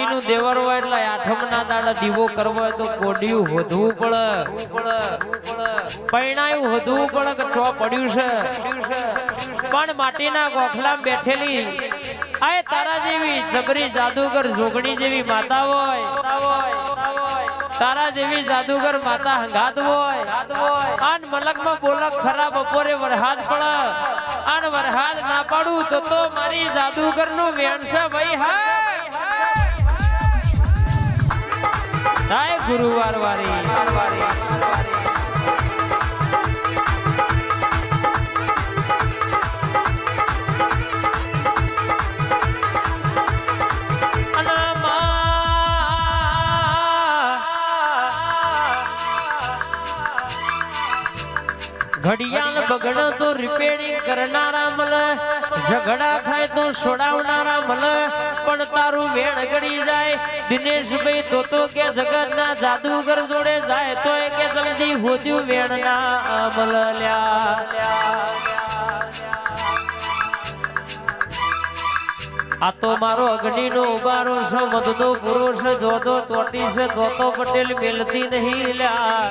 માટીનું દેવરવા એટલે આઠમના દાડા દીવો કરવો તો કોડિયું હોધવું પડે. પૈણાયું હોધવું પડે કે ચો પડ્યું છે? પણ માટીના ગોખલા બેઠેલી આ તારા જેવી જબરી જાદુગર જોગણી જેવી માતા હોય. તારા જેવી જાદુગર માતા હંગાત હોય. આન મલકમાં બોલક ખરા બપોરે વરહાદ પડે. આન વરહાદ ના પાડું તો તો મારી જાદુગરનું વેણ છે ભાઈ, હા. થાય ગુરુવાર વારી ઘડિયાળ બગડો તો રિપેરિંગ કરનારા મળે ઝઘડા થાય તો છોડાવનારા મળે પણ તારું વેણ ગળી જાય. દિનેશભાઈ તો તો કે જગતના જાદુગર જોડે જાય. તો કે જલ્દી હોદ્યું વેણ અમલ આ તો મારો અગ્નિનો ઉભારો છે, મધનો પુરુષ જોતો ચોટી છે જોતો પટેલ મેલતી નહીં લ્યા.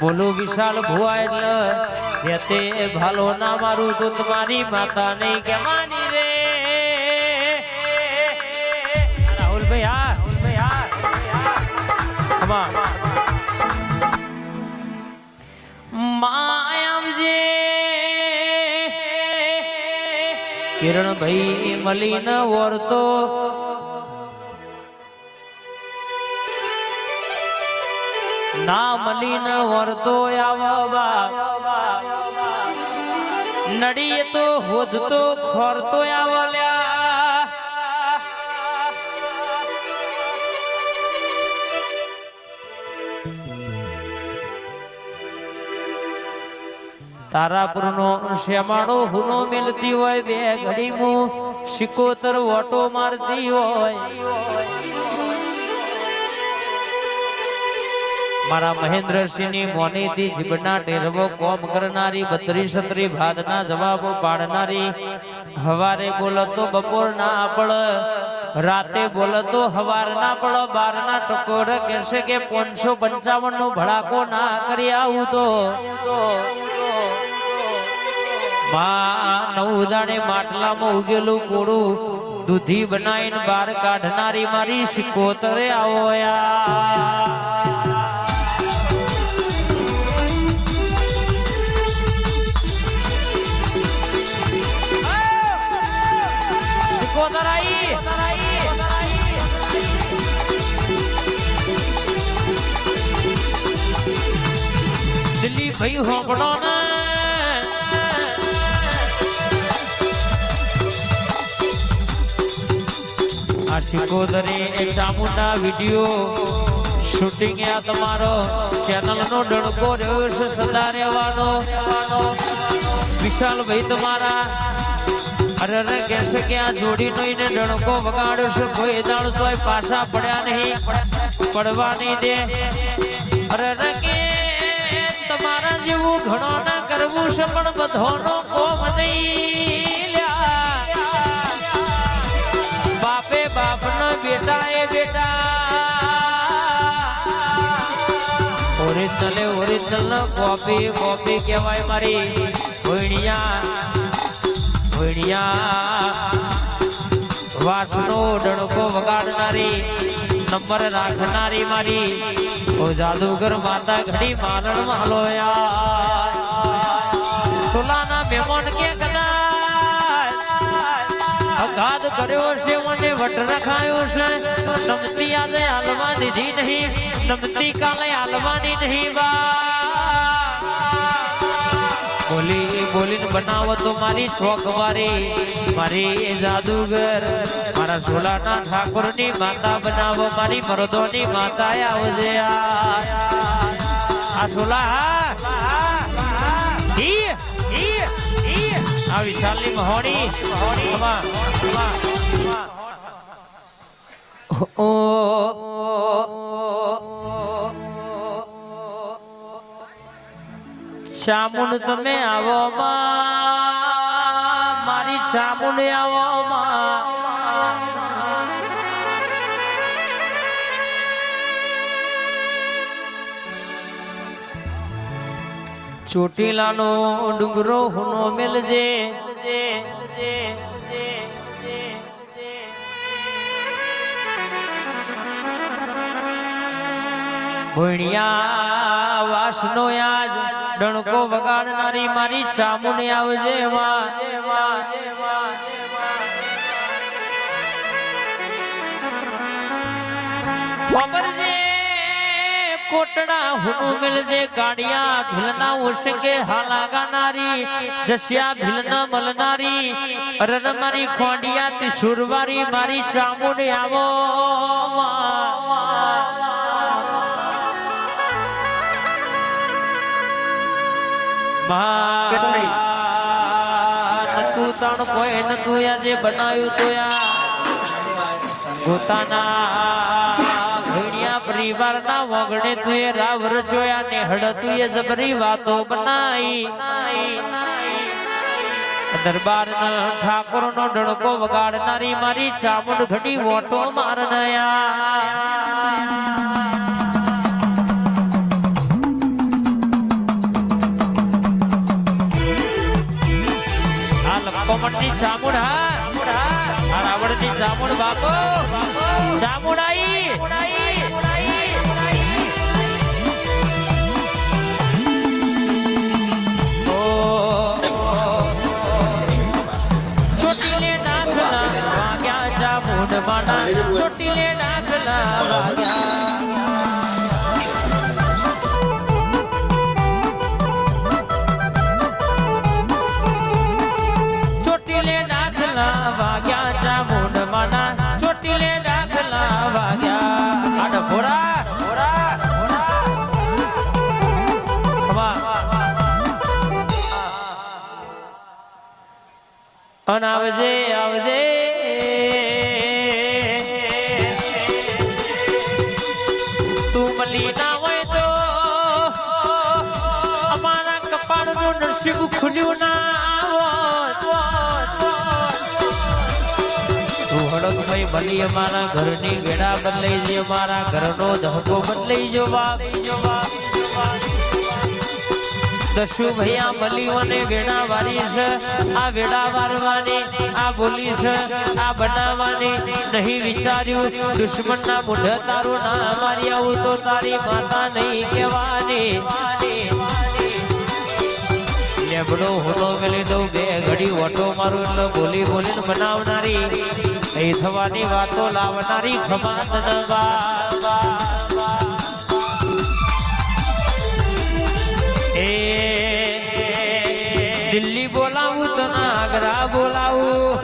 બોલો વિશાલ ભુવા એટલે ભાલો ના મારું તો તમારી માતા નહીં કે રાહુલભાઈ હા રાહુલભાઈ હા ખમા કિરણભાઈ મલીન વર્તો. ના મલીન વર્તો આવવા નડીએ તો હોદતો ખોરતો આવલ્યા તારાપુરનો શ્યામાળો હુનો મિલતી હોય બે ઘડી મું સિકોતર ઓટો મારતી હોય. મારા મહેન્દ્રસિંહની મોનીથી જીભના ટેરવો કોમ કરનારી બત્રી સત્રી ભાતના જવાબો પાડનારી. હવારે બોલતો બપોર ના આપળ, રાતે બોલતો હવાર ના પડો બાર ના ટકોર કહેશે કે પાંચસો પંચાવન નો ભડાકો ના કરી આવું તો. નવ દાડે માટલામાં ઉગેલું કોડું દૂધી બનાવીને બહાર કાઢનારી મારી સિકોતરે આવો દિલ્હી ભાઈ હોપડો ને. સિકોદરે ચામુંડા વીડિયો શૂટિંગ આ તમારો ચેનલ નો ડણકો રહ્યો છે સદા રહેવાનો. વિશાલ ભાઈ તમારા અરે અરે કહેશે કે આ જોડી નો એને ડણકો વગાડ્યો છે, કોઈ દાળ તોય પાછા પડ્યા નહીં, પડવા નહીં દે. અરે અરે કે તમારા જેવું ઘણો ના કરવું છે, પણ બધોનો કોમ નહીં. ઓરિજિનલ ઓરિજિનલ કોપી કોપી કહેવાય મારી. ભણિયા ભણિયા. વાસનો ડણકો વગાડનારી, નંબર રાખનારી મારી. ઓ જાદુગર માતા ઘડી મારણ માલો યાર સોલાના મહેમાન કે અઘાત કર્યો છે મને વટ રખાયો છે. નમતી આજે હાલવા દીધી નહીં. નમતી કાલે હાલવાની નહીં, બા. બોલી બનાવો તો મારી શોખવારી મારી એ જાદુગર, મારા સોલાના ઠાકોરની માતા બનાવો. મારી મરદોની માતા આવજે આ. સોલા હા. આ વિશાલની મહોણી. મહોણી ઓ ચામુંડ તમે આવો મારી ચામુન આવો ચોટીલાનો ડુંગરો હુનો મેલજે. વાસનો આજ ડણકો વગાડનારી મારી ચામુને આવજે માં ખબરજે કોટડા હું મિલજે, ગાડિયા ભીલના ઉસકે હાલા ગાનારી જસ્યા ભીલના મલનારી, અરર મારી ખોડિયા તી સુરવારી મારી ચામુંડ આવો તું તણ કોઈ નતું આજે બનાવ્યું તો પોતાના ભણ્યા પરિવારના વગડે તું એ રાવ રચોયા ને હડ તું એ જબરી વાતો બનાઈ. દરબાર ઠાકોર નો ડણકો વગાડનારી મારી ચામુંડ ઘડી વોટો મારનયા. માના ચોટીલે દાખલા વાગ્યા વાગ્યા ચામુંડ માના ચોટીલે દાખલા વાગ્યા આડ ભોરા અન આવજે આવજે. નસીબ ખુલ્યું ના ભલી અમારા ઘરની વેડા બદલાઈ જે અમારા ઘરનો ધહકો બદલાઈ જો દસ્યુ ભૈયા મલીઓને વેડા વારી છે. આ વેડા વારવાની, આ બોલી છે, આ બનાવવાની. નહીં વિચાર્યું, દુશ્મનના મુઢ તારું ના મારી આવું તો તારી માતા નહીં કહેવાની. લેબડો હોનો મેલી દઉં, બે ઘડી ઓટો મારું એટલે બોલી બોલીને બનાવનારી એ થવાની વાતો લાવનારી ખમાત એ દિલ્હી બોલાવું તો ના આગ્રા બોલાવું.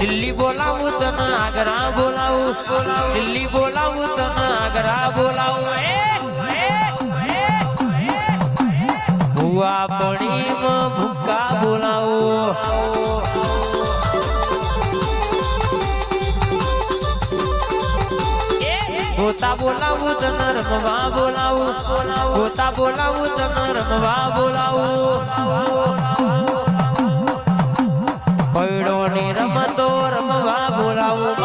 દિલ્હી બોલાવું તો ના આગ્રા બોલાવું. દિલ્હી બોલાવું તો ના આગ્રા બોલાવું. એ ભુવા પડીમાં ભૂકા બોલાવો ગોતા બોલાવું તો નરમવા બોલાવું ગોતા બોલાવું તો નરમવા બોલાવું પૈડો ની રમતો રમવા બોલાવું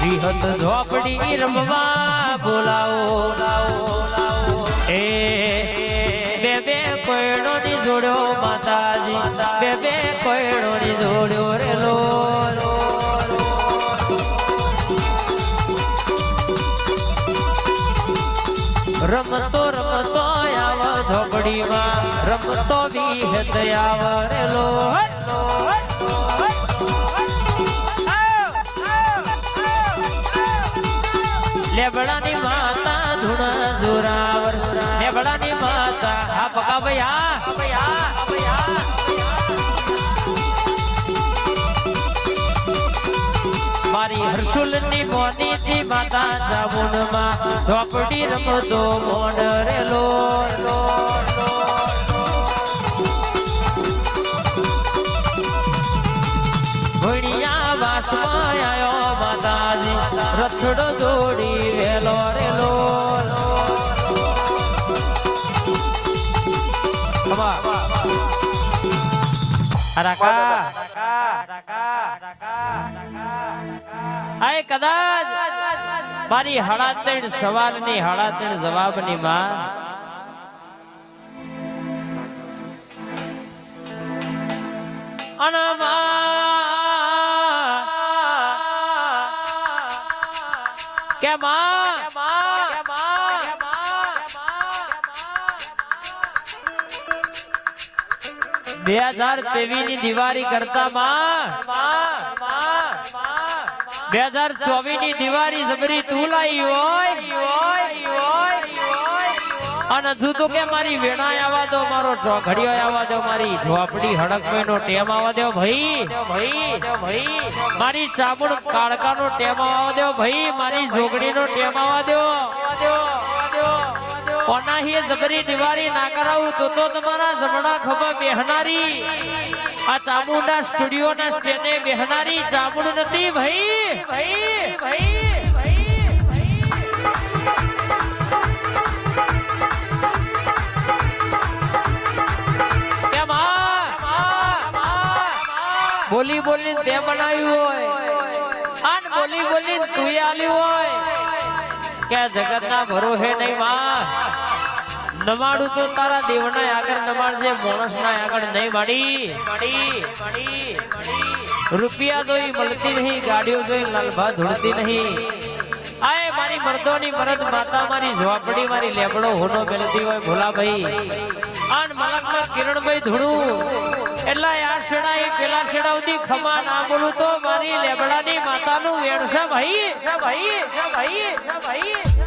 વિહત ઝોપડી રમવા બોલાવો એ બે બે કોયડો ની જોડ્યો માતાજી બે બે કોયડો ની જોડ્યો રે લો. રમતો રમતો આવ ઝોપડીમાં રમતો વિહત આવરેલો લેબડાની આ પકા ભૈયા. મારી હર્ષુલની મોની થી માતા જામુનમાં ઝોપડી રમતો મોડ રેલો ભણિયા વાસમાં આવ્યો માતાજી, રથડો આય કદાચ મારી સવાલની હાડા ત્રણ જવાબની માં કે માં બે હજાર ત્રેવીસની દિવાળી કરતા માં બે હજાર ચોવીસની દિવાળી જબરી તું લાવી હોય. અને હજુ તો કે મારી વેણા આવવા દો, મારો ઘડિયો આવવા દો, મારી ઝોપડી હડક નો ટેમ આવવા દો ભાઈ. ભાઈ ભાઈ મારી ચામુડ કાળકા નો ટેમ આવવા દો ભાઈ, મારી જોગડી નો ટેમ આવવા દો. કોનાહી જબરી દિવારી ના કરાવું તો તો તમારા જમણા ખભા બેહનારી. આ ચામુંડા સ્ટુડિયો ના સ્ટેને બેહનારી ચામુંડ નથી ભાઈ. ભાઈ ભાઈ બોલી બોલી તે બનાવ્યું હોય. આન બોલી બોલી તું આલ્યું હોય. કે જગત ના ભરોસે નહીં માં. નમાડું તો તારા દેવના આગળ નમાડજે માણસ ના આગળ નહીં માડી રૂપિયા જોઈ મળતી નહીં, ગાડીઓ જોઈ લાલભા ધોળતી નહીં. આય મારી મર્દોની મરદ માતા, મારી ઝોપડી મારી લેબડો, હોનો બેલતી હોય, ભોલાભાઈ. આન મલકમાં કિરણભાઈ ધૂણું એટલે આ શેડા એ પેલા શેડા સુધી ખમા ના બોલું તો મારી લેબડાની માતાનું વેણ છે ભાઈ ભાઈ ભાઈ ભાઈ.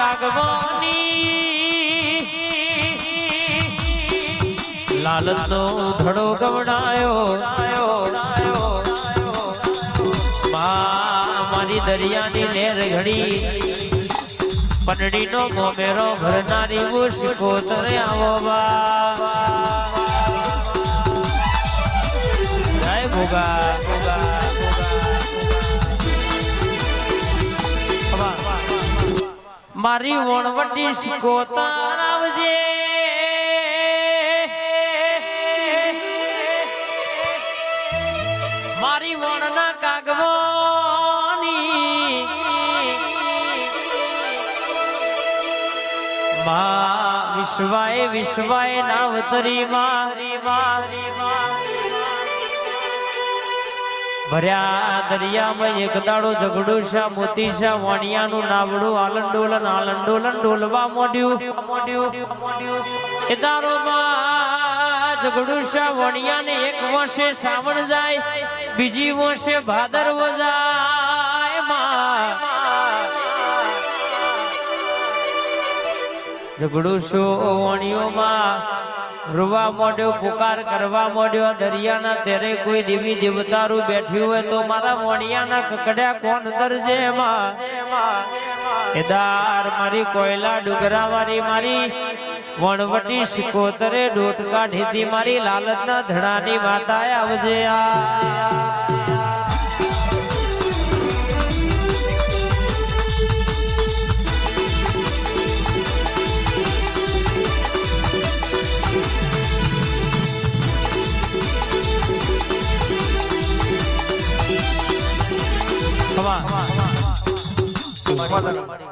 કાગવાની લાલનો ધડો ગવડાયો. મારી દરિયાની નેર ઘડી. પનડીનો મોમેરો ભરનારી હું તરે આવો બા. જય ભોગા. મારી વણવટી આવજે વિશ્વાય વિશ્વાય નાવતરી ભર્યા દરિયામાં એક દાડો ઝઘડું શા મોતી શા વાણિયાનું નાવડું, આલંડોલન આલંડોલન ડોલવા મોડ્યું. એ દારોમાં ઝઘડું શા વણિયાને એક વર્ષે શ્રાવણ જાય, બીજી વર્ષે ભાદરવો જાય ઝઘડું શું વાણિયોમાં રૂવા મોઢ્યો પુકાર કરવા મોઢ્યો, દરિયાના તેરે કોઈ દેવી દેવતારું બેઠ્યું હોય તો મારા મોણિયાના કકડ્યા કોણ દરજે એમાં? એદાર મારી કોયલા ડુગરા વાળી મારી, વણવટી શિકોતરે ડોટ કાઢી મારી લાલતના ધડાની માતા આવજે આ.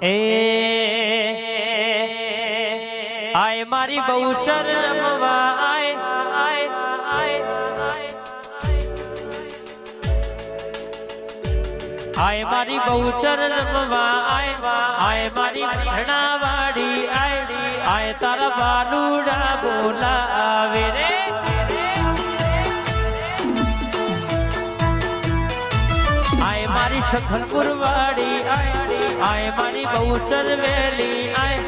એ, આય મારી બહુચર રમવા આય આય આય આય મારી બહુચર રમવા આય આય મારી ઘણાવાડી, આય આય તારા બાલુડા બોલા આવે રે, આય મારી શખનપુર વાડી આય આય મારી બહુ ચરવેલી, આય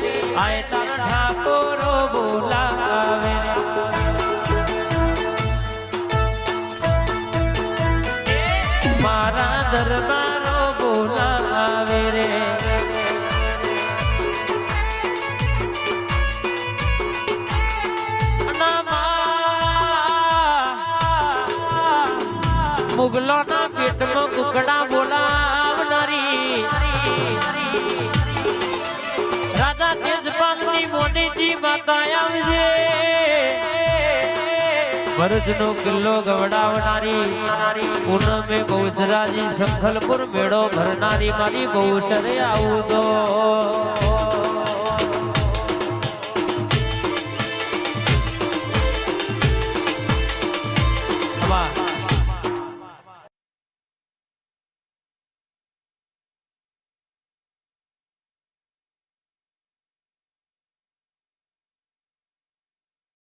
આય તારા ઠાકોરો બોલાવે. મારા દરબારો બોલાવે રે. મુગલો ના પેટમાં કુકડા માતા આવજે ભરતનો કિલ્લો ગવડાવનારી પૂનમે બહુચરાજી સંખલપુર મેળો ભરનારી મારી બહુચરે આવું તો.